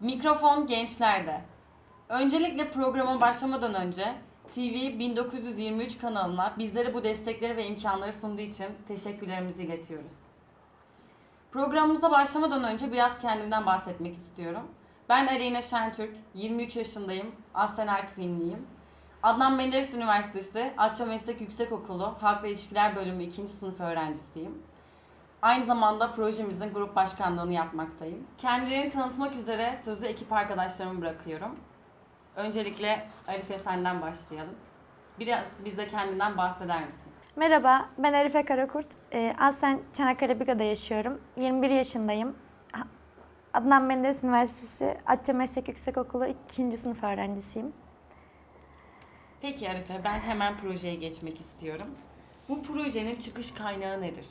Mikrofon gençlerde. Öncelikle programa başlamadan önce TV 1923 kanalına bizlere bu destekleri ve imkanları sunduğu için teşekkürlerimizi iletiyoruz. Programımıza başlamadan önce biraz kendimden bahsetmek istiyorum. Ben Aleyna Şentürk, 23 yaşındayım, aslen Artvinliyim. Adnan Menderes Üniversitesi Atça Meslek Yüksekokulu Halkla İlişkiler Bölümü 2. sınıf öğrencisiyim. Aynı zamanda projemizin grup başkanlığını yapmaktayım. Kendilerini tanıtmak üzere sözü ekip arkadaşlarıma bırakıyorum. Öncelikle Arife senden başlayalım. Biraz bize kendinden bahseder misin? Merhaba, ben Arife Karakurt. Ee, aslen Çanakkale Biga'da yaşıyorum. 21 yaşındayım. Adnan Menderes Üniversitesi Atça Meslek Yüksekokulu 2. sınıf öğrencisiyim. Peki Arife, ben hemen projeye geçmek istiyorum. Bu projenin çıkış kaynağı nedir?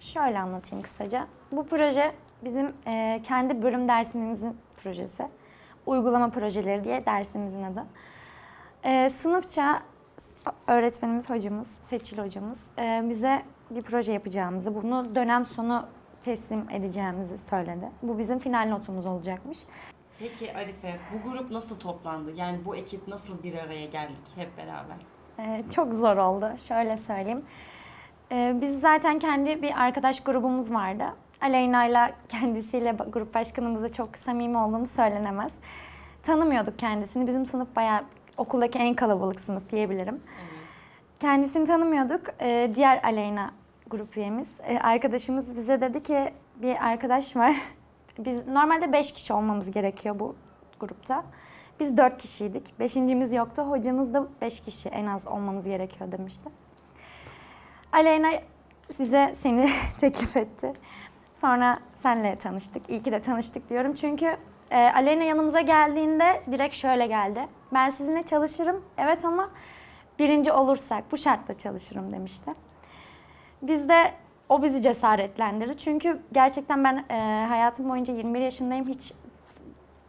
Şöyle anlatayım kısaca. Bu proje bizim e, kendi bölüm dersimizin projesi. Uygulama projeleri diye dersimizin adı. E, sınıfça öğretmenimiz, hocamız, Seçil hocamız e, bize bir proje yapacağımızı, bunu dönem sonu teslim edeceğimizi söyledi. Bu bizim final notumuz olacakmış. Peki Arife, bu grup nasıl toplandı? Yani bu ekip nasıl bir araya geldik hep beraber? Ee, çok zor oldu. Şöyle söyleyeyim. Ee, biz zaten kendi bir arkadaş grubumuz vardı. Aleyna'yla kendisiyle grup başkanımızla çok samimi olduğumuz söylenemez. Tanımıyorduk kendisini. Bizim sınıf bayağı okuldaki en kalabalık sınıf diyebilirim. Kendisini tanımıyorduk. Ee, diğer Aleyna grup üyemiz. Ee, arkadaşımız bize dedi ki bir arkadaş var. Biz normalde beş kişi olmamız gerekiyor bu grupta. Biz dört kişiydik. Beşincimiz yoktu. Hocamız da beş kişi en az olmamız gerekiyor demişti. Aleyna bize seni teklif etti. Sonra senle tanıştık. İyi ki de tanıştık diyorum. Çünkü e, Aleyna yanımıza geldiğinde direkt şöyle geldi. Ben sizinle çalışırım. Evet ama birinci olursak bu şartla çalışırım demişti. Biz de o bizi cesaretlendirdi. Çünkü gerçekten ben e, hayatım boyunca 21 yaşındayım. Hiç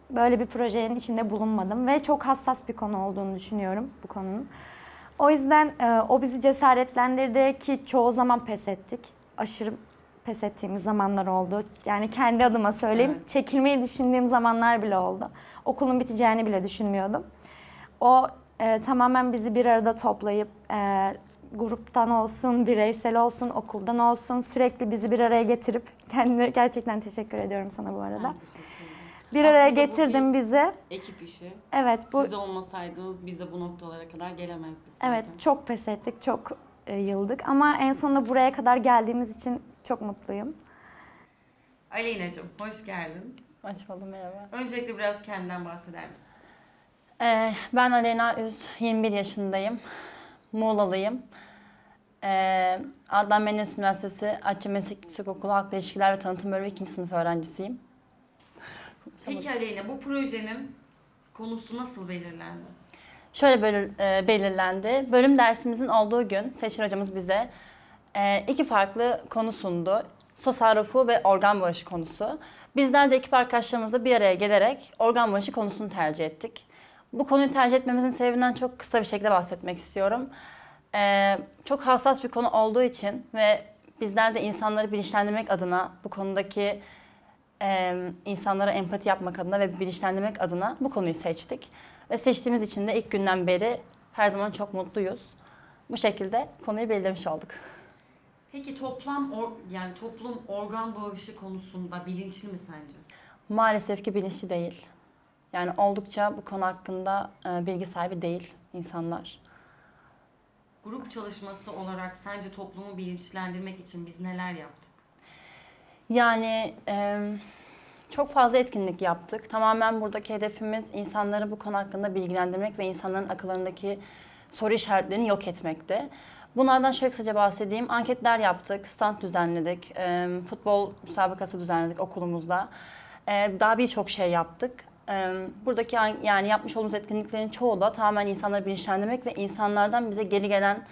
böyle bir projenin içinde bulunmadım ve çok hassas bir konu olduğunu düşünüyorum bu konunun. O yüzden e, o bizi cesaretlendirdi ki çoğu zaman pes ettik. Aşırı pes ettiğimiz zamanlar oldu. Yani kendi adıma söyleyeyim. Evet. Çekilmeyi düşündüğüm zamanlar bile oldu. Okulun biteceğini bile düşünmüyordum. O e, tamamen bizi bir arada toplayıp e, gruptan olsun, bireysel olsun, okuldan olsun sürekli bizi bir araya getirip kendine gerçekten teşekkür ediyorum sana bu arada. Ederim. Bir araya Aslında bu getirdin bir- bizi. Ekip işi. Evet bu Siz olmasaydınız biz de bu noktalara kadar gelemezdik. evet zaten. çok pes ettik, çok e, yıldık ama en sonunda buraya kadar geldiğimiz için çok mutluyum. Aleyna'cığım hoş geldin. Hoş buldum merhaba. Öncelikle biraz kendinden bahseder misin? Ee, ben Aleyna Üz, 21 yaşındayım. Muğlalıyım. Ee, Adnan Menderes Üniversitesi Atça Meslek Yüksekokulu Halkla İlişkiler ve Tanıtım Bölümü 2. sınıf öğrencisiyim. Peki Aleyna bu projenin konusu nasıl belirlendi? Şöyle belir- e, belirlendi. Bölüm dersimizin olduğu gün Seçil hocamız bize e, iki farklı konu sundu. Tasarrufu ve organ bağışı konusu. Bizler de ekip arkadaşlarımızla bir araya gelerek organ bağışı konusunu tercih ettik. Bu konuyu tercih etmemizin sebebinden çok kısa bir şekilde bahsetmek istiyorum. E, çok hassas bir konu olduğu için ve bizler de insanları bilinçlendirmek adına bu konudaki e, insanlara empati yapmak adına ve bilinçlendirmek adına bu konuyu seçtik. Ve seçtiğimiz için de ilk günden beri her zaman çok mutluyuz. Bu şekilde konuyu belirlemiş olduk. Peki toplam or, yani toplum organ bağışı konusunda bilinçli mi sence? Maalesef ki bilinçli değil. Yani oldukça bu konu hakkında e, bilgi sahibi değil insanlar. Grup çalışması olarak sence toplumu bilinçlendirmek için biz neler yaptık? Yani e, çok fazla etkinlik yaptık. Tamamen buradaki hedefimiz insanları bu konu hakkında bilgilendirmek ve insanların akıllarındaki soru işaretlerini yok etmekti. Bunlardan şöyle kısaca bahsedeyim. Anketler yaptık, stand düzenledik, e, futbol müsabakası düzenledik okulumuzda. E, daha birçok şey yaptık. E, buradaki an- yani yapmış olduğumuz etkinliklerin çoğu da tamamen insanları bilinçlendirmek ve insanlardan bize geri gelen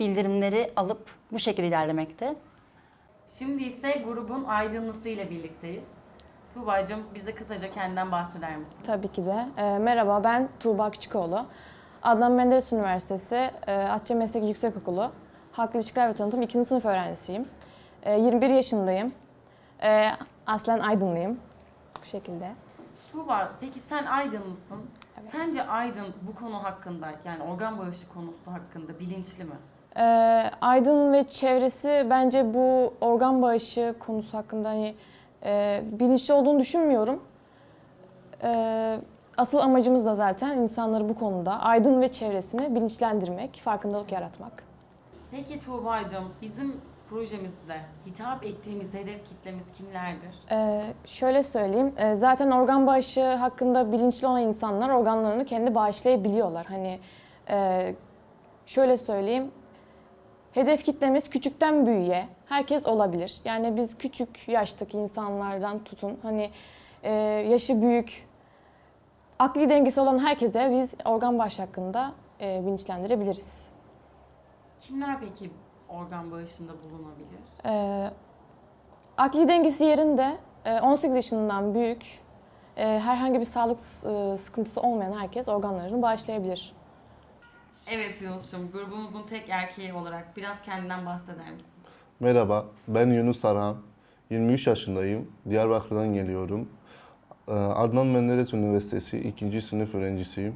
bildirimleri alıp bu şekilde ilerlemekte. Şimdi ise grubun aydınlısı ile birlikteyiz. Tuğba'cığım bize kısaca kendinden bahseder misin? Tabii ki de. Ee, merhaba, ben Tuğba Küçükoğlu. Adnan Menderes Üniversitesi e, Atça Meslek Yüksekokulu Halkla İlişkiler ve Tanıtım 2. sınıf öğrencisiyim. E, 21 yaşındayım. E, aslen Aydınlıyım. Bu şekilde. Tuğba peki sen Aydınlısın. Sence Aydın bu konu hakkında yani organ bağışı konusu hakkında bilinçli mi? Ee, Aydın ve çevresi bence bu organ bağışı konusu hakkında hani e, bilinçli olduğunu düşünmüyorum. Ee, asıl amacımız da zaten insanları bu konuda Aydın ve çevresini bilinçlendirmek, farkındalık yaratmak. Peki Tuğba'cığım bizim projemizde hitap ettiğimiz hedef kitlemiz kimlerdir? Ee, şöyle söyleyeyim, e, zaten organ bağışı hakkında bilinçli olan insanlar organlarını kendi bağışlayabiliyorlar. Hani e, şöyle söyleyeyim, hedef kitlemiz küçükten büyüğe, herkes olabilir. Yani biz küçük yaştaki insanlardan tutun, hani e, yaşı büyük, akli dengesi olan herkese biz organ bağışı hakkında e, bilinçlendirebiliriz. Kimler peki organ bağışında bulunabilir? Ee, akli dengesi yerinde e, 18 yaşından büyük e, herhangi bir sağlık e, sıkıntısı olmayan herkes organlarını bağışlayabilir. Evet Yunus'cum grubumuzun tek erkeği olarak biraz kendinden bahseder misin? Merhaba, ben Yunus Arhan. 23 yaşındayım. Diyarbakır'dan geliyorum. Ee, Adnan Menderes Üniversitesi 2. sınıf öğrencisiyim.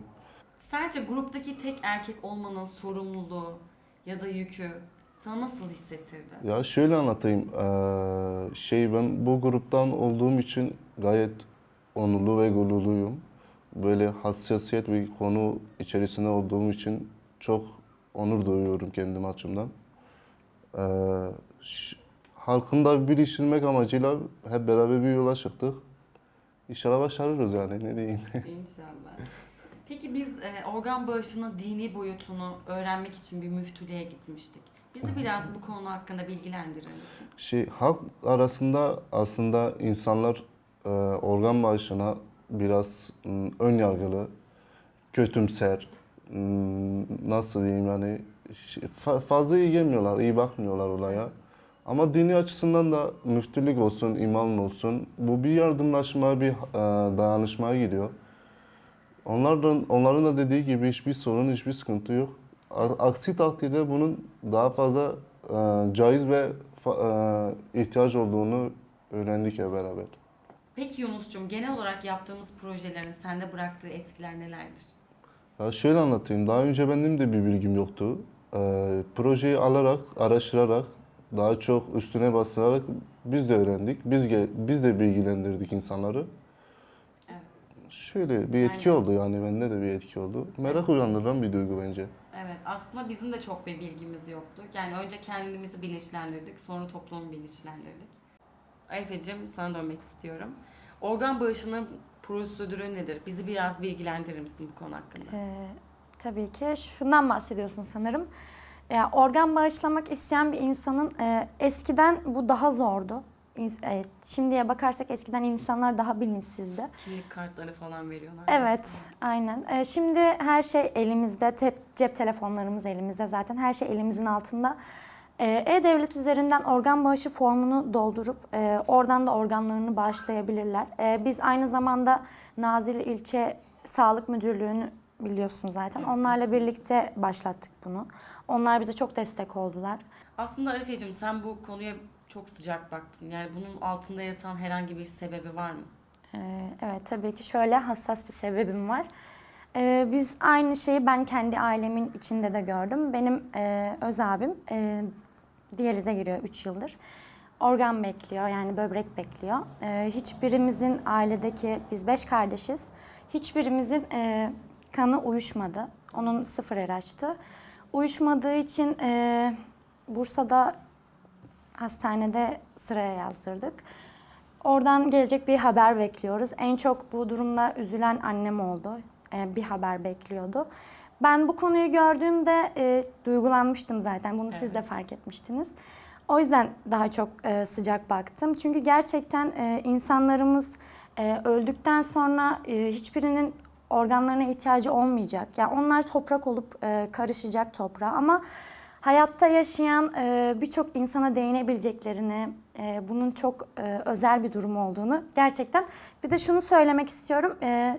Sence gruptaki tek erkek olmanın sorumluluğu ya da yükü sana nasıl hissettirdi? Ya şöyle anlatayım. ee, Şey ben bu gruptan olduğum için gayet onurlu ve gururluyum. Böyle hassasiyet bir konu içerisinde olduğum için çok onur duyuyorum kendim açımdan. Ee, ş- halkın da birleştirmek amacıyla hep beraber bir yola çıktık. İnşallah başarırız yani ne diyeyim. İnşallah. Peki biz e, organ bağışının dini boyutunu öğrenmek için bir müftülüğe gitmiştik. Bizi biraz bu konu hakkında bilgilendirir misin? Şey halk arasında aslında insanlar e, organ bağışına biraz m, ön yargılı, kötümser, nasıl diyeyim yani şey, fa- fazla iyi gelmiyorlar, iyi bakmıyorlar olaya. Ama dini açısından da müftülük olsun, imam olsun bu bir yardımlaşma, bir e, dayanışmaya gidiyor. Onlardan, onların da dediği gibi hiçbir sorun, hiçbir sıkıntı yok. Aksi takdirde bunun daha fazla e, caiz ve e, ihtiyaç olduğunu öğrendik hep beraber. Peki Yunus'cum genel olarak yaptığımız projelerin sende bıraktığı etkiler nelerdir? Ya şöyle anlatayım. Daha önce benim de bir bilgim yoktu. E, projeyi alarak, araştırarak, daha çok üstüne basılarak biz de öğrendik. Biz ge- biz de bilgilendirdik insanları. Evet. Şöyle bir etki Aynen. oldu yani bende de bir etki oldu. Merak uyandıran bir duygu bence. Evet aslında bizim de çok bir bilgimiz yoktu. Yani önce kendimizi bilinçlendirdik sonra toplumu bilinçlendirdik. Arifeciğim sana dönmek istiyorum. Organ bağışının prosedürü nedir? Bizi biraz bilgilendirir misin bu konu hakkında? Ee, tabii ki şundan bahsediyorsun sanırım. Ee, organ bağışlamak isteyen bir insanın e, eskiden bu daha zordu. İns- evet, şimdiye bakarsak eskiden insanlar daha bilinçsizdi. Kimlik kartları falan veriyorlar. Evet, aynen. Ee, şimdi her şey elimizde, tep- cep telefonlarımız elimizde zaten her şey elimizin altında. Ee, E-Devlet üzerinden organ bağışı formunu doldurup e, oradan da organlarını bağışlayabilirler. Ee, biz aynı zamanda Nazilli İlçe Sağlık Müdürlüğü'nü biliyorsun zaten. Onlarla birlikte başlattık bunu. Onlar bize çok destek oldular. Aslında Arifeciğim sen bu konuya çok sıcak baktın. Yani bunun altında yatan herhangi bir sebebi var mı? Ee, Evet tabii ki şöyle hassas bir sebebim var. Ee, Biz aynı şeyi ben kendi ailemin içinde de gördüm. Benim e, öz abim e, diyalize giriyor 3 yıldır. Organ bekliyor yani böbrek bekliyor. Ee, Hiçbirimizin ailedeki, biz beş kardeşiz. Hiçbirimizin e, kanı uyuşmadı. Onun sıfır RH'tı. Uyuşmadığı için e, Bursa'da hastanede sıraya yazdırdık. Oradan gelecek bir haber bekliyoruz. En çok bu durumda üzülen annem oldu. Ee, bir haber bekliyordu. Ben bu konuyu gördüğümde e, duygulanmıştım zaten. Bunu siz de Evet. fark etmiştiniz. O yüzden daha çok e, sıcak baktım. Çünkü gerçekten e, insanlarımız e, öldükten sonra e, hiçbirinin organlarına ihtiyacı olmayacak. Yani onlar toprak olup e, karışacak toprağa ama hayatta yaşayan e, birçok insana değinebileceklerini, e, bunun çok e, özel bir durum olduğunu gerçekten. Bir de şunu söylemek istiyorum. E,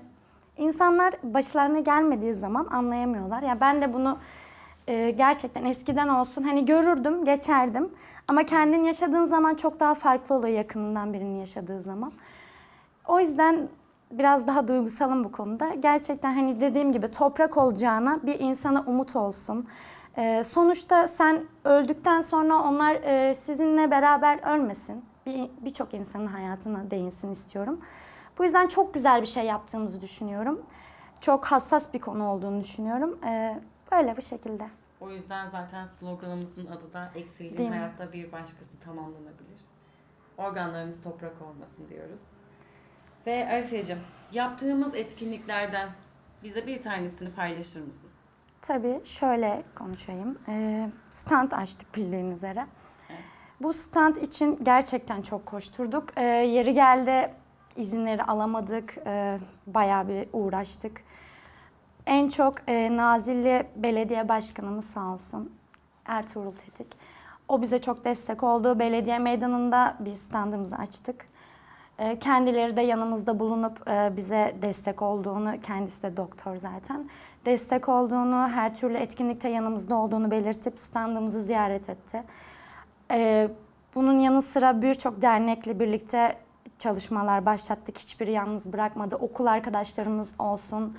insanlar başlarına gelmediği zaman anlayamıyorlar. Ya ben de bunu e, gerçekten eskiden olsun hani görürdüm, geçerdim. Ama kendin yaşadığın zaman çok daha farklı oluyor yakınından birinin yaşadığı zaman. O yüzden biraz daha duygusalım bu konuda. Gerçekten hani dediğim gibi toprak olacağına bir insana umut olsun. Ee, sonuçta sen öldükten sonra onlar e, sizinle beraber ölmesin. Bir- Birçok insanın hayatına değinsin istiyorum. Bu yüzden çok güzel bir şey yaptığımızı düşünüyorum. Çok hassas bir konu olduğunu düşünüyorum. Ee, böyle bu şekilde. O yüzden zaten sloganımızın adı da mi? hayatta bir başkası tamamlanabilir. Organlarınız toprak olmasın diyoruz. Ve Arife'cim yaptığımız etkinliklerden bize bir tanesini paylaşır mısın? Tabii şöyle konuşayım. Ee, stand açtık bildiğiniz üzere. Evet. Bu stand için gerçekten çok koşturduk. Ee, yeri geldi izinleri alamadık. Ee, bayağı bir uğraştık. En çok e, Nazilli Belediye Başkanımız sağ olsun Ertuğrul Tetik. O bize çok destek oldu. Belediye meydanında biz standımızı açtık. Ee, Kendileri de yanımızda bulunup e, bize destek olduğunu, kendisi de doktor zaten, destek olduğunu, her türlü etkinlikte yanımızda olduğunu belirtip standımızı ziyaret etti. Ee, Bunun yanı sıra birçok dernekle birlikte çalışmalar başlattık. Hiçbiri yalnız bırakmadı. Okul arkadaşlarımız olsun,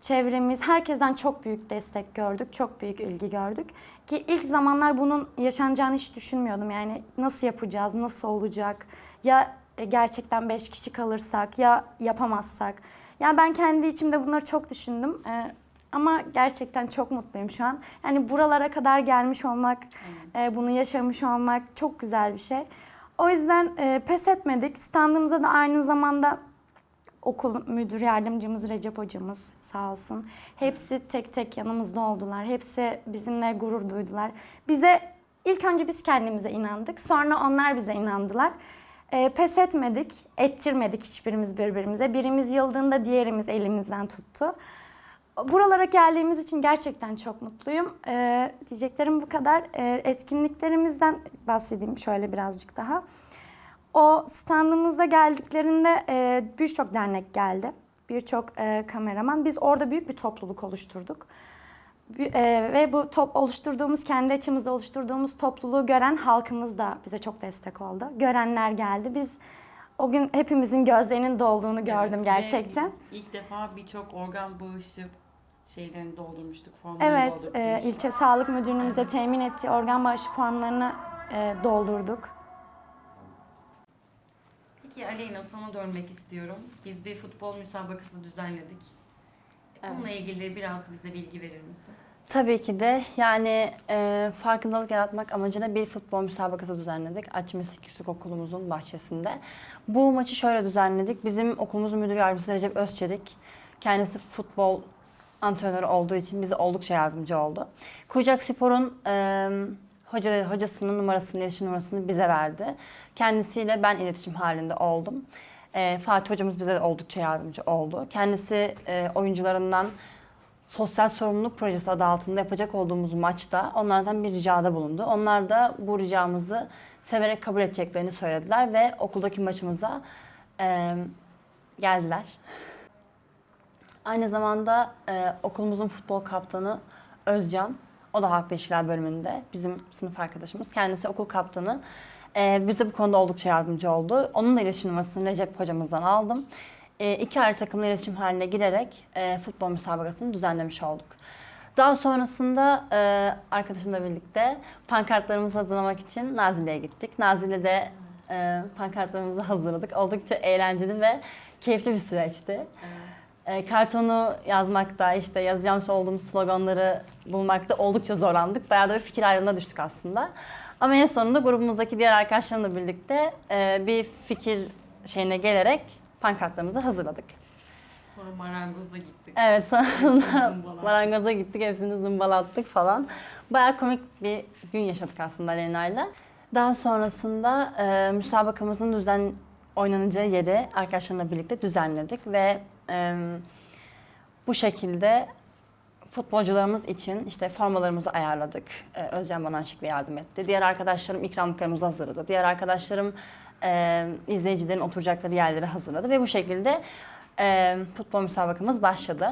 çevremiz, herkesten çok büyük destek gördük, çok büyük ilgi gördük. Ki ilk zamanlar bunun yaşanacağını hiç düşünmüyordum. Yani nasıl yapacağız, nasıl olacak, ya e, gerçekten beş kişi kalırsak, ya yapamazsak. Yani ben kendi içimde bunları çok düşündüm. Ee, ama gerçekten çok mutluyum şu an. Yani buralara kadar gelmiş olmak, e, bunu yaşamış olmak çok güzel bir şey. O yüzden e, pes etmedik. Standımıza da aynı zamanda okul müdür yardımcımız Recep hocamız sağ olsun. Hepsi tek tek yanımızda oldular. Hepsi bizimle gurur duydular. Bize ilk önce biz kendimize inandık. Sonra onlar bize inandılar. E, pes etmedik, ettirmedik hiçbirimiz birbirimize. Birimiz yıldığında diğerimiz elimizden tuttu. Buralara geldiğimiz için gerçekten çok mutluyum. Ee, diyeceklerim bu kadar. Ee, etkinliklerimizden bahsedeyim şöyle birazcık daha. O standımızda geldiklerinde e, birçok dernek geldi. Birçok e, kameraman. Biz orada büyük bir topluluk oluşturduk. E, ve bu top oluşturduğumuz, kendi açımızda oluşturduğumuz topluluğu gören halkımız da bize çok destek oldu. Görenler geldi. Biz o gün hepimizin gözlerinin dolduğunu gördüm Evet, ve gerçekten. ilk defa birçok organ bağışı şeylerini doldurmuştuk, formlarını Evet, doldurmuştuk. e, ilçe sağlık müdürlüğünün bize temin ettiği organ bağışı formlarını e, doldurduk. Peki Aleyna sana dönmek istiyorum. Biz bir futbol müsabakası düzenledik. Bununla ilgili biraz bize bilgi verir misin? Tabii ki de yani e, farkındalık yaratmak amacıyla bir futbol müsabakası düzenledik. Açmış Küçük Okulumuzun bahçesinde. Bu maçı şöyle düzenledik. Bizim okulumuzun müdür yardımcısı Recep Özçelik. Kendisi futbol antrenörü olduğu için bize oldukça yardımcı oldu. Kuyucak Spor'un e, hoca, hocasının numarasını, iletişim numarasını bize verdi. Kendisiyle ben iletişim halinde oldum. E, Fatih hocamız bize de oldukça yardımcı oldu. Kendisi e, oyuncularından sosyal sorumluluk projesi adı altında yapacak olduğumuz maçta onlardan bir ricada bulundu. Onlar da bu ricamızı severek kabul edeceklerini söylediler ve okuldaki maçımıza e, geldiler. Aynı zamanda e, okulumuzun futbol kaptanı Özcan, o da halk ilişkiler bölümünde bizim sınıf arkadaşımız. Kendisi okul kaptanı. E, bize bu konuda oldukça yardımcı oldu. Onun da iletişim numarasını Recep hocamızdan aldım. E, iki ayrı takımla iletişim haline girerek e, futbol müsabakasını düzenlemiş olduk. Daha sonrasında e, arkadaşımla birlikte pankartlarımızı hazırlamak için Nazilli'ye gittik. Nazilli'de e, pankartlarımızı hazırladık. Oldukça eğlenceli ve keyifli bir süreçti. E, kartonu yazmakta, işte yazacağımız olduğumuz sloganları bulmakta oldukça zorlandık. Bayağı da bir fikir ayrılığına düştük aslında. Ama en sonunda grubumuzdaki diğer arkadaşlarımla birlikte e, bir fikir şeyine gelerek pankartlarımızı hazırladık. Sonra marangozda gittik. Evet Zımbala. marangoza gittik, hepsini zımbalattık falan. Bayağı komik bir gün yaşadık aslında Lena'yla. Daha sonrasında e, müsabakamızın düzen oynanacağı yeri arkadaşlarımla birlikte düzenledik ve e, bu şekilde futbolcularımız için işte formalarımızı ayarladık. Ee, Özcan bana şekilde yardım etti. Diğer arkadaşlarım ikramlıklarımızı hazırladı. Diğer arkadaşlarım e, izleyicilerin oturacakları yerleri hazırladı ve bu şekilde e, futbol müsabakamız başladı.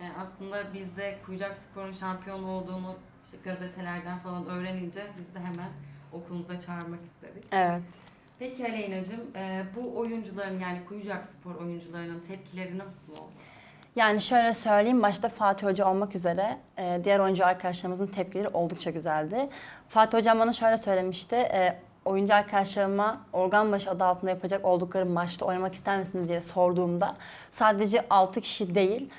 Yani aslında biz de Kuyucak Spor'un şampiyon olduğunu işte gazetelerden falan öğrenince biz de hemen okulumuza çağırmak istedik. Evet. Peki Aleyna'cığım e, bu oyuncuların yani Kuyucak Spor oyuncularının tepkileri nasıl oldu? Yani şöyle söyleyeyim, başta Fatih Hoca olmak üzere e, diğer oyuncu arkadaşlarımızın tepkileri oldukça güzeldi. Fatih Hocam bana şöyle söylemişti, e, oyuncu arkadaşlarıma organ başı adı altında yapacak oldukları maçta oynamak ister misiniz diye sorduğumda sadece 6 kişi değil,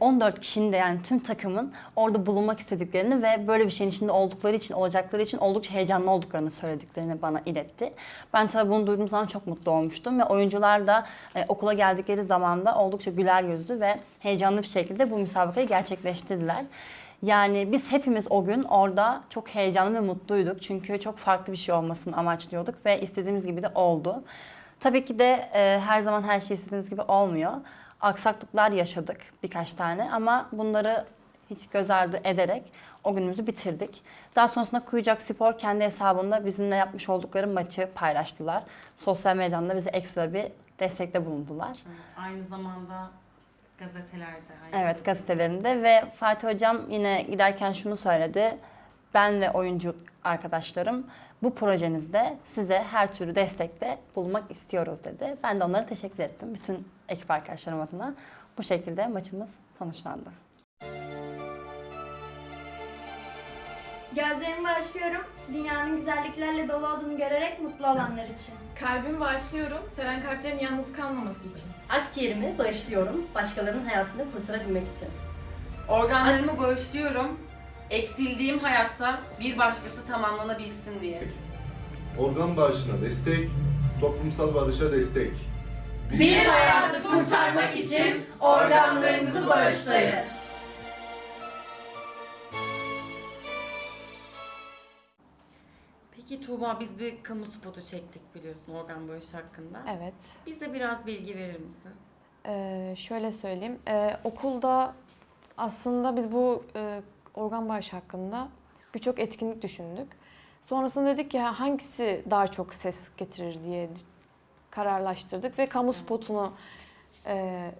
14 kişinin de yani tüm takımın orada bulunmak istediklerini ve böyle bir şeyin içinde oldukları için, olacakları için oldukça heyecanlı olduklarını söylediklerini bana iletti. Ben tabii bunu duyduğum zaman çok mutlu olmuştum ve oyuncular da e, okula geldikleri zaman da oldukça güler yüzlü ve heyecanlı bir şekilde bu müsabakayı gerçekleştirdiler. Yani biz hepimiz o gün orada çok heyecanlı ve mutluyduk. Çünkü çok farklı bir şey olmasını amaçlıyorduk ve istediğimiz gibi de oldu. Tabii ki de e, her zaman her şey istediğimiz gibi olmuyor. Aksaklıklar yaşadık birkaç tane ama bunları hiç göz ardı ederek o günümüzü bitirdik. Daha sonrasında Kuyucak Spor kendi hesabında bizimle yapmış oldukları maçı paylaştılar. Sosyal medyadan da bize ekstra bir destekte bulundular. Aynı zamanda gazetelerde aynı Evet şey. gazetelerinde ve Fatih Hocam yine giderken şunu söyledi. Ben ve oyuncu arkadaşlarım bu projenizde size her türlü destekte bulunmak istiyoruz dedi. Ben de onlara teşekkür ettim. Bütün ekip arkadaşlarım adına. Bu şekilde maçımız sonuçlandı. Gözlerimi bağışlıyorum. Dünyanın güzelliklerle dolu olduğunu görerek mutlu olanlar için. Kalbimi bağışlıyorum, seven kalplerin yalnız kalmaması için. Akciğerimi bağışlıyorum başkalarının hayatını kurtarabilmek için. Organlarımı bağışlıyorum. Eksildiğim hayatta bir başkası tamamlanabilsin diye. Organ bağışına destek, toplumsal barışa destek. Bir hayatı kurtarmak için organlarınızı bağışlayın. Peki Tuğba biz bir kamu spotu çektik biliyorsun organ bağışı hakkında. Evet. Bize biraz bilgi verir misin? Ee, şöyle söyleyeyim. Ee, okulda aslında biz bu e, organ bağışı hakkında birçok etkinlik düşündük. Sonrasında dedik ki "Ha, hangisi daha çok ses getirir diye kararlaştırdık ve kamu spotunu e,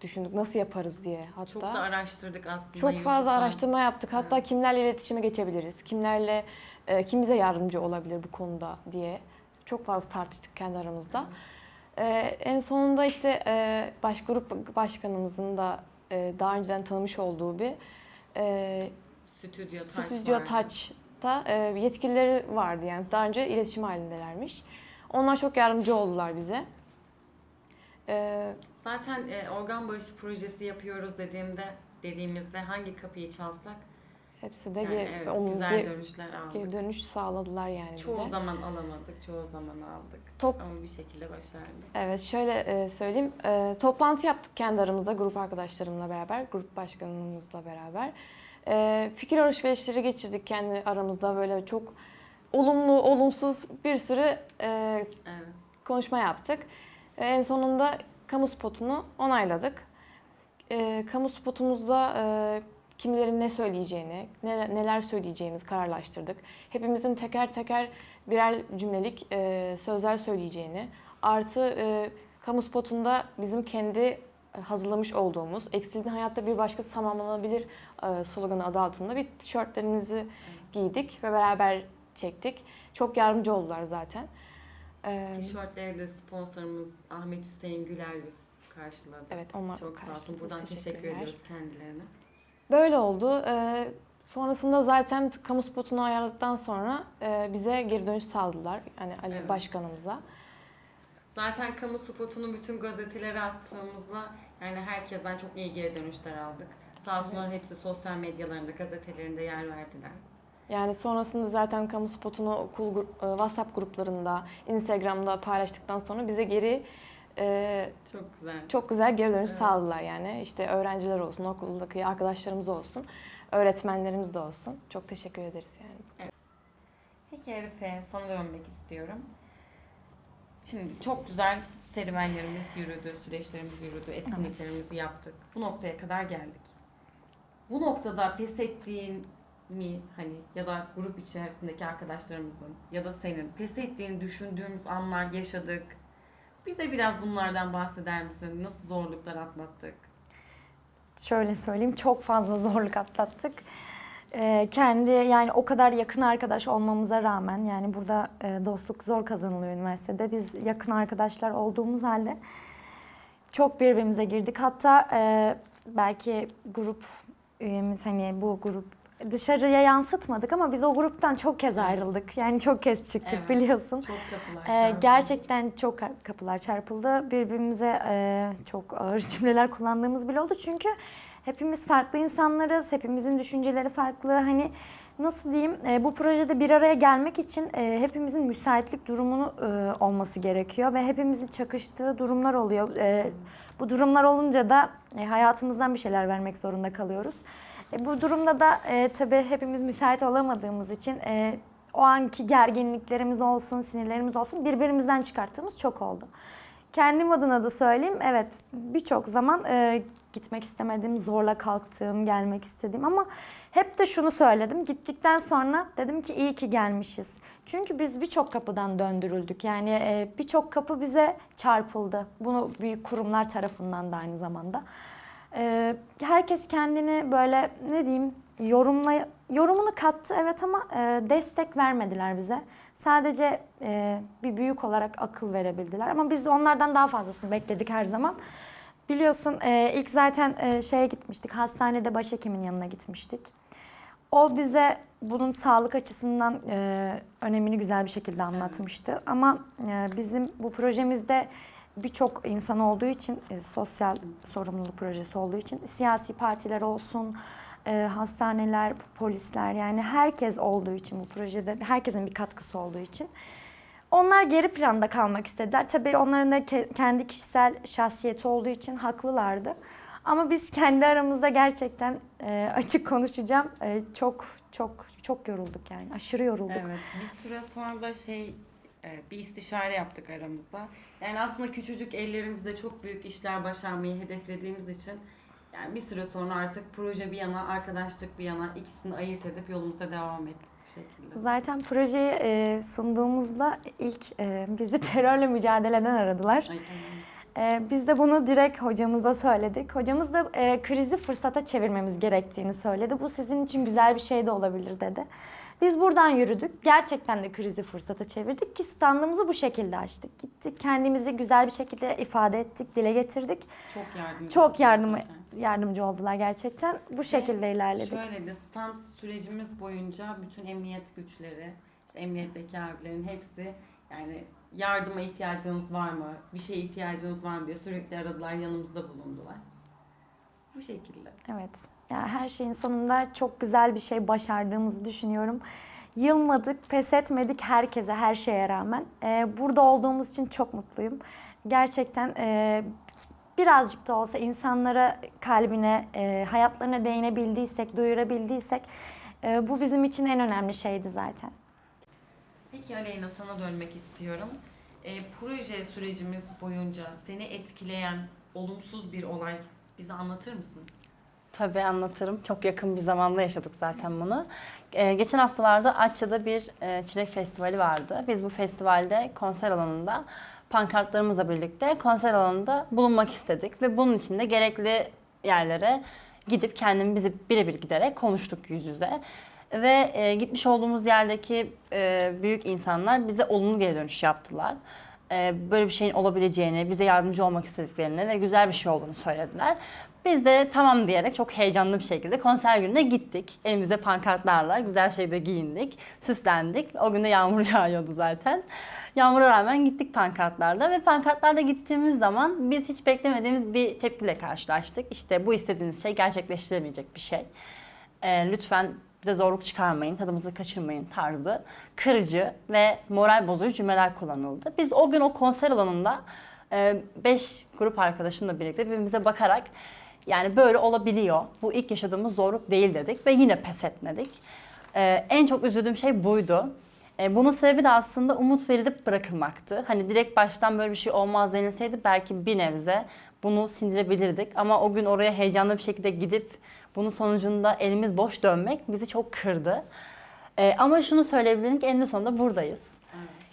düşündük. Nasıl yaparız diye hatta. Çok da araştırdık aslında. Çok fazla araştırma yaptık. Hatta Evet. kimlerle iletişime geçebiliriz, kimlerle e, kim bize yardımcı olabilir bu konuda diye çok fazla tartıştık kendi aramızda. E, en sonunda işte e, baş grup başkanımızın da e, daha önceden tanımış olduğu bir e, Stüdyo Stüdyo. Taç'ta e, yetkilileri vardı yani daha önce iletişim halindelermiş. Onlar çok yardımcı oldular bize. E, Zaten e, organ bağışı projesi yapıyoruz dediğimde dediğimizde hangi kapıyı çalsak hepsi de yani ge- evet, onun güzel bir dönüşler aldık. geri dönüş sağladılar yani çoğu bize. zaman alamadık, çoğu zaman aldık. Top Ama bir şekilde başardık. Evet şöyle e, söyleyeyim. E, toplantı yaptık kendi aramızda grup arkadaşlarımla beraber, grup başkanımızla beraber. E, fikir alışverişleri geçirdik kendi aramızda böyle çok olumlu, olumsuz bir sürü e, Evet. konuşma yaptık. E, en sonunda kamu spotunu onayladık. E, kamu spotumuzda e, kimilerin ne söyleyeceğini, ne- neler söyleyeceğimizi kararlaştırdık. Hepimizin teker teker birer cümlelik e, sözler söyleyeceğini, artı e, kamu spotunda bizim kendi hazırlamış olduğumuz eksildiğin hayatta bir başkası tamamlanabilir e, sloganı adı altında bir tişörtlerimizi giydik ve beraber çektik. Çok yardımcı oldular zaten. E, Tişörtleri de sponsorumuz Ahmet Hüseyin Güler Yüz karşıladı. evet onlar Çok sağ olsun. Buradan teşekkür ediyoruz kendilerine. Böyle oldu. Ee, sonrasında zaten kamu spotunu ayarladıktan sonra e, bize geri dönüş sağladılar. Yani Ali Evet. Başkanımıza. Zaten kamu spotunu bütün gazetelere attığımızda yani herkesten çok iyi geri dönüşler aldık. Sağ olsunlar hepsi sosyal medyalarında, gazetelerinde yer verdiler. Yani sonrasında zaten kamu spotunu okul e, WhatsApp gruplarında, Instagram'da paylaştıktan sonra bize geri e, Çok güzel. çok güzel geri dönüş Evet. sağladılar yani. İşte öğrenciler olsun, okuldaki arkadaşlarımız olsun, öğretmenlerimiz de olsun. Çok teşekkür ederiz yani. Peki Arife, sana dönmek istiyorum. Şimdi çok güzel serüvenlerimiz yürüdü, süreçlerimiz yürüdü, etkinliklerimizi yaptık. Bu noktaya kadar geldik. Bu noktada pes ettiğin mi hani ya da grup içerisindeki arkadaşlarımızın ya da senin pes ettiğini düşündüğümüz anlar yaşadık. Bize biraz bunlardan bahseder misin? Nasıl zorluklar atlattık? Şöyle söyleyeyim çok fazla zorluk atlattık. e, kendi yani o kadar yakın arkadaş olmamıza rağmen yani burada e, dostluk zor kazanılıyor üniversitede. Biz yakın arkadaşlar olduğumuz halde çok birbirimize girdik. Hatta e, belki grup üyemiz hani bu grup dışarıya yansıtmadık ama biz o gruptan çok kez ayrıldık. Yani çok kez çıktık Evet. biliyorsun. Çok kapılar Ee, çarpıldı. gerçekten çok kapılar çarpıldı. Birbirimize e, çok ağır cümleler kullandığımız bile oldu. Çünkü hepimiz farklı insanlarız. Hepimizin düşünceleri farklı. Hani nasıl diyeyim e, bu projede bir araya gelmek için e, hepimizin müsaitlik durumunu e, olması gerekiyor. Ve hepimizin çakıştığı durumlar oluyor. E, bu durumlar olunca da e, hayatımızdan bir şeyler vermek zorunda kalıyoruz. E, bu durumda da e, tabii hepimiz müsait olamadığımız için e, o anki gerginliklerimiz olsun, sinirlerimiz olsun birbirimizden çıkarttığımız çok oldu. Kendim adına da söyleyeyim, evet birçok zaman e, gitmek istemedim, zorla kalktığım, gelmek istediğim ama hep de şunu söyledim. Gittikten sonra dedim ki iyi ki gelmişiz. Çünkü biz birçok kapıdan döndürüldük. Yani e, birçok kapı bize çarpıldı. Bunu büyük kurumlar tarafından da aynı zamanda. Ee, herkes kendini böyle ne diyeyim yorumla yorumunu kattı evet ama e, destek vermediler bize. Sadece e, bir büyük olarak akıl verebildiler ama biz onlardan daha fazlasını bekledik her zaman. Biliyorsun e, ilk zaten e, şeye gitmiştik hastanede başhekimin yanına gitmiştik. O bize bunun sağlık açısından e, önemini güzel bir şekilde anlatmıştı. Ama e, bizim bu projemizde birçok insan olduğu için, e, sosyal sorumluluk projesi olduğu için siyasi partiler olsun, e, hastaneler, polisler yani herkes olduğu için bu projede herkesin bir katkısı olduğu için onlar geri planda kalmak istediler. Tabii onların da ke- kendi kişisel şahsiyeti olduğu için haklılardı. Ama biz kendi aramızda gerçekten e, açık konuşacağım. e, çok çok çok yorulduk yani. Aşırı yorulduk. Evet. Bir süre sonra da şey bir istişare yaptık aramızda. Yani aslında küçücük ellerimizde çok büyük işler başarmayı hedeflediğimiz için yani bir süre sonra artık proje bir yana, arkadaşlık bir yana ikisini ayırt edip yolumuza devam ettik şekilde. Zaten projeyi e, sunduğumuzda ilk e, bizi terörle mücadeleden aradılar. Ay, E, biz de bunu direkt hocamıza söyledik. Hocamız da e, krizi fırsata çevirmemiz gerektiğini söyledi. Bu sizin için güzel bir şey de olabilir dedi. Biz buradan yürüdük. Gerçekten de krizi fırsata çevirdik ki standımızı bu şekilde açtık. Gittik kendimizi güzel bir şekilde ifade ettik, dile getirdik. Çok yardımcı Çok yardım yardımcı oldular gerçekten. Bu şekilde ilerledik. Şöyle de stand sürecimiz boyunca bütün emniyet güçleri, işte emniyetteki abilerin hepsi yani yardıma ihtiyacınız var mı, bir şeye ihtiyacınız var mı diye sürekli aradılar, yanımızda bulundular. Bu şekilde. Evet. Yani her şeyin sonunda çok güzel bir şey başardığımızı düşünüyorum. Yılmadık, pes etmedik herkese, her şeye rağmen. Ee, burada olduğumuz için çok mutluyum. Gerçekten e, birazcık da olsa insanlara kalbine, e, hayatlarına değinebildiysek, duyurabildiysek e, bu bizim için en önemli şeydi zaten. Peki Aleyna sana dönmek istiyorum. E, proje sürecimiz boyunca seni etkileyen olumsuz bir olay bize anlatır mısın? Tabii anlatırım. Çok yakın bir zamanda yaşadık zaten bunu. Ee, geçen haftalarda Atça'da bir e, çilek festivali vardı. Biz bu festivalde konser alanında pankartlarımızla birlikte konser alanında bulunmak istedik. Ve bunun için de gerekli yerlere gidip kendimizi birebir giderek konuştuk yüz yüze. Ve e, gitmiş olduğumuz yerdeki e, büyük insanlar bize olumlu geri dönüş yaptılar. E, böyle bir şeyin olabileceğini, bize yardımcı olmak istediklerini ve güzel bir şey olduğunu söylediler. Biz de tamam diyerek çok heyecanlı bir şekilde konser gününe gittik. Elimizde pankartlarla güzel bir şekilde giyindik, süslendik. O gün de yağmur yağıyordu zaten. Yağmura rağmen gittik pankartlarla ve pankartlarla gittiğimiz zaman biz hiç beklemediğimiz bir tepkiyle karşılaştık. İşte bu istediğiniz şey gerçekleştiremeyecek bir şey. Ee, lütfen bize zorluk çıkarmayın, tadımızı kaçırmayın tarzı kırıcı ve moral bozucu cümleler kullanıldı. Biz o gün o konser alanında 5 grup arkadaşımla birlikte birbirimize bakarak yani böyle olabiliyor. Bu ilk yaşadığımız zorluk değil dedik ve yine pes etmedik. Ee, en çok üzüldüğüm şey buydu. Ee, bunun sebebi de aslında umut verilip bırakılmaktı. Hani direkt baştan böyle bir şey olmaz denilseydi belki bir nebze bunu sindirebilirdik. Ama o gün oraya heyecanlı bir şekilde gidip bunun sonucunda elimiz boş dönmek bizi çok kırdı. Ee, ama şunu söyleyebilirim ki eninde sonunda buradayız.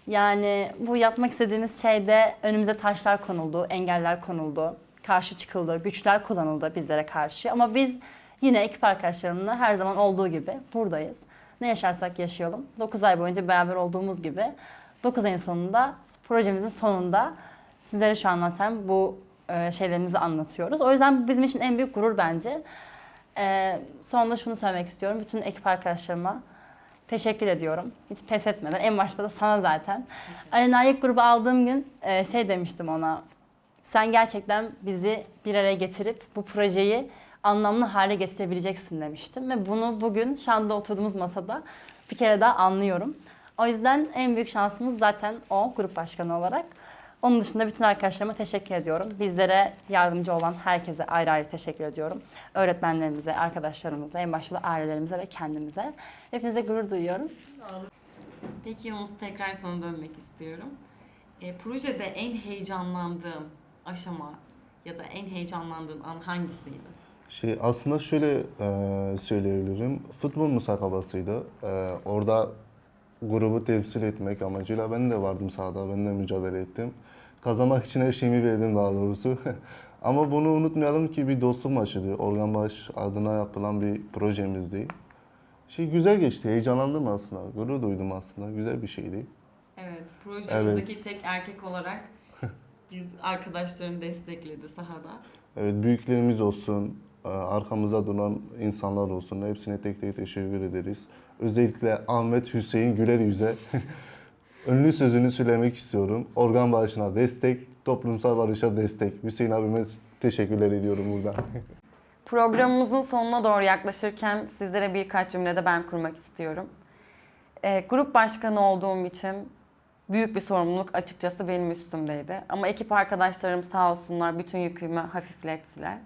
Yani bu yapmak istediğimiz şeyde önümüze taşlar konuldu, engeller konuldu, karşı çıkıldı, güçler kullanıldı bizlere karşı. Ama biz Yine ekip arkadaşlarımla her zaman olduğu gibi buradayız. Ne yaşarsak yaşayalım. 9 ay boyunca beraber olduğumuz gibi 9 ayın sonunda projemizin sonunda sizlere şu anlatan bu e, şeylerimizi anlatıyoruz. O yüzden bu bizim için en büyük gurur bence. E, sonunda şunu söylemek istiyorum. Bütün ekip arkadaşlarıma teşekkür ediyorum. Hiç pes etmeden. En başta da sana zaten. Alena ilk grubu aldığım gün e, şey demiştim ona. Sen gerçekten bizi bir araya getirip bu projeyi anlamlı hale getirebileceksin demiştim. Ve bunu bugün şu anda oturduğumuz masada bir kere daha anlıyorum. O yüzden en büyük şansımız zaten o grup başkanı olarak. Onun dışında bütün arkadaşlarıma teşekkür ediyorum. Bizlere yardımcı olan herkese ayrı ayrı teşekkür ediyorum. Öğretmenlerimize, arkadaşlarımıza, en başta da ailelerimize ve kendimize. Hepinize gurur duyuyorum. Peki Yunus tekrar sana dönmek istiyorum. E, projede en heyecanlandığın aşama ya da en heyecanlandığın an hangisiydi? Şey aslında şöyle e, söyleyebilirim. Futbol musakabasıydı. E, orada grubu temsil etmek amacıyla ben de vardım sahada. Ben de mücadele ettim. Kazanmak için her şeyimi verdim daha doğrusu. Ama bunu unutmayalım ki bir dostluk maçıydı. Organ Baş adına yapılan bir projemizdi. Şey güzel geçti. Heyecanlandım aslında. Gurur duydum aslında. Güzel bir şeydi. Evet, projemizdeki tek erkek olarak biz arkadaşlarım destekledi sahada. Evet büyüklerimiz olsun, e, arkamıza duran insanlar olsun. Hepsine tek tek teşekkür ederiz. Özellikle Ahmet Hüseyin Güler Yüz'e ünlü sözünü söylemek istiyorum. Organ bağışına destek, toplumsal barışa destek. Hüseyin abime teşekkürler ediyorum buradan. Programımızın sonuna doğru yaklaşırken sizlere birkaç cümlede ben kurmak istiyorum. E, grup başkanı olduğum için büyük bir sorumluluk açıkçası benim üstümdeydi. Ama ekip arkadaşlarım sağ olsunlar bütün yükümü hafiflettiler.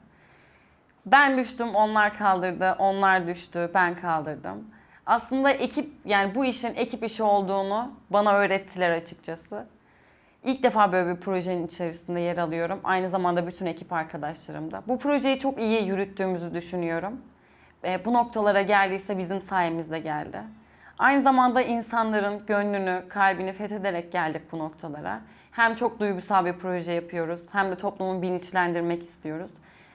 Ben düştüm, onlar kaldırdı, onlar düştü, ben kaldırdım. Aslında ekip, yani bu işin ekip işi olduğunu bana öğrettiler açıkçası. İlk defa böyle bir projenin içerisinde yer alıyorum. Aynı zamanda bütün ekip arkadaşlarım da. Bu projeyi çok iyi yürüttüğümüzü düşünüyorum. E, bu noktalara geldiyse bizim sayemizde geldi. Aynı zamanda insanların gönlünü, kalbini fethederek geldik bu noktalara. Hem çok duygusal bir proje yapıyoruz, hem de toplumu bilinçlendirmek istiyoruz.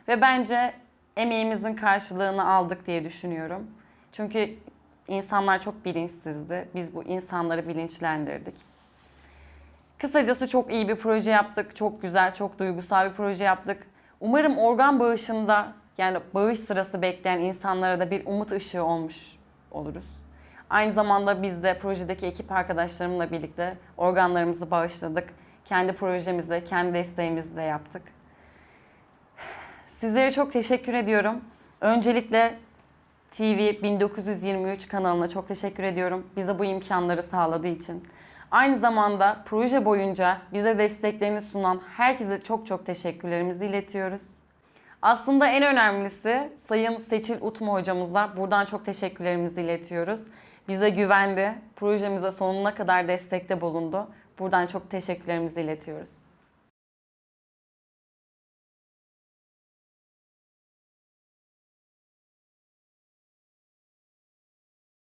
Ve bence emeğimizin karşılığını aldık diye düşünüyorum. Çünkü insanlar çok bilinçsizdi. Biz bu insanları bilinçlendirdik. Kısacası çok iyi bir proje yaptık. Çok güzel, çok duygusal bir proje yaptık. Umarım organ bağışında yani bağış sırası bekleyen insanlara da bir umut ışığı olmuş oluruz. Aynı zamanda biz de projedeki ekip arkadaşlarımla birlikte organlarımızı bağışladık. Kendi projemizle, kendi desteğimizle yaptık. Sizlere çok teşekkür ediyorum. Öncelikle TV 1923 kanalına çok teşekkür ediyorum. Bize bu imkanları sağladığı için. Aynı zamanda proje boyunca bize desteklerini sunan herkese çok çok teşekkürlerimizi iletiyoruz. Aslında en önemlisi Sayın Seçil Utmu hocamıza buradan çok teşekkürlerimizi iletiyoruz. Bize güvendi, projemize sonuna kadar destekte bulundu. Buradan çok teşekkürlerimizi iletiyoruz.